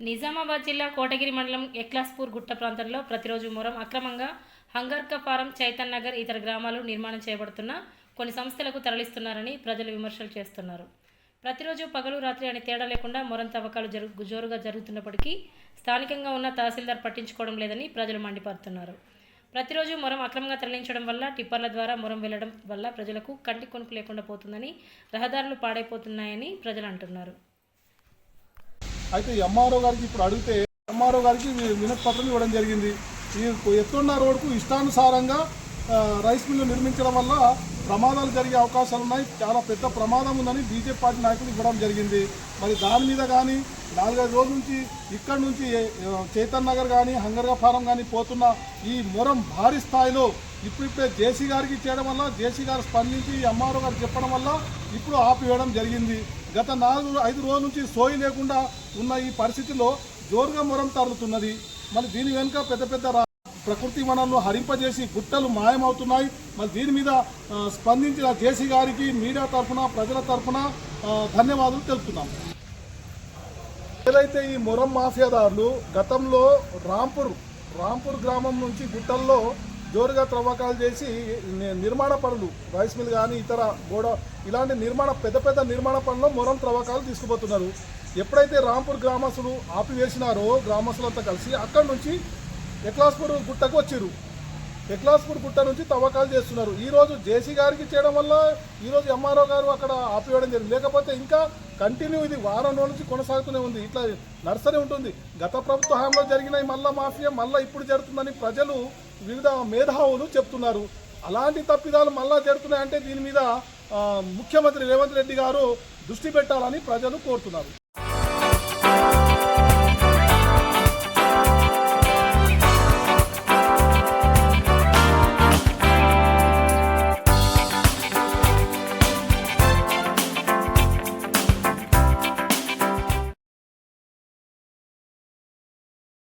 నిజామాబాద్ జిల్లా కోటగిరి మండలం ఎక్లాస్పూర్ గుట్ట ప్రాంతంలో ప్రతిరోజు మొరం అక్రమంగా హంగర్క ఫారం చైతన్ నగర్ ఇతర గ్రామాలు నిర్మాణం చేయబడుతున్న కొన్ని సంస్థలకు తరలిస్తున్నారని ప్రజలు విమర్శలు చేస్తున్నారు. ప్రతిరోజు పగలు రాత్రి అనే తేడా లేకుండా మొరం తవ్వకాలు జరుగు జోరుగా జరుగుతున్నప్పటికీ స్థానికంగా ఉన్న తహసీల్దార్ పట్టించుకోవడం లేదని ప్రజలు మండిపడుతున్నారు. ప్రతిరోజు మొరం అక్రమంగా తరలించడం వల్ల టిప్పర్ల ద్వారా మొరం వెళ్ళడం వల్ల ప్రజలకు కంటి కొనుకు లేకుండా పోతుందని రహదారులు పాడైపోతున్నాయని ప్రజలు అంటున్నారు. అయితే ఎంఆర్ఓ గారికి ఇప్పుడు అడిగితే ఎంఆర్ఓ గారికి వి- వినతి పత్రం ఇవ్వడం జరిగింది. ఈ ఎత్తున్న రోడ్కు ఇష్టానుసారంగా రైస్ మిల్లు నిర్మించడం వల్ల ప్రమాదాలు జరిగే అవకాశాలు ఉన్నాయి. చాలా పెద్ద ప్రమాదం ఉందని బీజేపీ పార్టీ నాయకులు ఇవ్వడం జరిగింది. మరి దాని మీద కానీ నాలుగైదు రోజుల నుంచి ఇక్కడ నుంచి చైతన్ నగర్ కానీ హంగర్గా ఫారం కానీ పోతున్న ఈ మొరం భారీ స్థాయిలో ఇప్పుడిప్పుడే జేసీ గారికి చేయడం వల్ల జేసీ గారు స్పందించి ఎంఆర్ఓ గారు చెప్పడం వల్ల ఇప్పుడు ఆపివేయడం జరిగింది. గత నాలుగు ఐదు రోజుల నుంచి సోయి లేకుండా ఉన్న ఈ పరిస్థితిలో జోరుగా మొరం తరులుతున్నది మరి దీని వెనుక పెద్ద పెద్ద రా- ప్రకృతి వనాలను హరింపజేసి గుట్టలు మాయమవుతున్నాయి. మరి దీని మీద స్పందించిన జేసీ గారికి మీడియా తరఫున ప్రజల తరఫున ధన్యవాదాలు తెలుపుతున్నాం. ఏదైతే ఈ మొరం మాఫియాదారులు గతంలో రాంపూర్ రాంపూర్ గ్రామం నుంచి గుట్టల్లో జోరుగా త్రవ్వకాలు చేసి నిర్మాణ పనులు రైస్ మిల్ కానీ ఇతర గోడ ఇలాంటి నిర్మాణ పెద్ద పెద్ద నిర్మాణ పనుల్లో మొరం త్రవ్వకాలు తీసుకుపోతున్నారు. ఎప్పుడైతే రాంపూర్ గ్రామస్తులు ఆపివేసినారో గ్రామస్తులంతా కలిసి అక్కడి నుంచి ఎక్లాస్పూర్ గుట్టకు వచ్చారు ఎక్లాస్పూర్ గుట్ట నుంచి తవ్వకాలు చేస్తున్నారు. ఈ రోజు జేసీ గారికి చేయడం వల్ల ఈరోజు ఎంఆర్ఓ గారు అక్కడ ఆపివేయడం జరిగింది. లేకపోతే ఇంకా కంటిన్యూ ఇది వారం రోజుల నుంచి కొనసాగుతూనే ఉంది. ఇట్లా నర్సరీ ఉంటుంది. గత ప్రభుత్వ హామీలో జరిగిన మళ్ళా మాఫియా మళ్ళీ ఇప్పుడు జరుగుతుందని ప్రజలు వివిధ మేధావులు చెప్తున్నారు. అలాంటి తప్పిదాలు మళ్ళా జరుగుతున్నాయంటే దీని మీద ముఖ్యమంత్రి రేవంత్ రెడ్డి గారు దృష్టి పెట్టాలని ప్రజలు కోరుతున్నారు.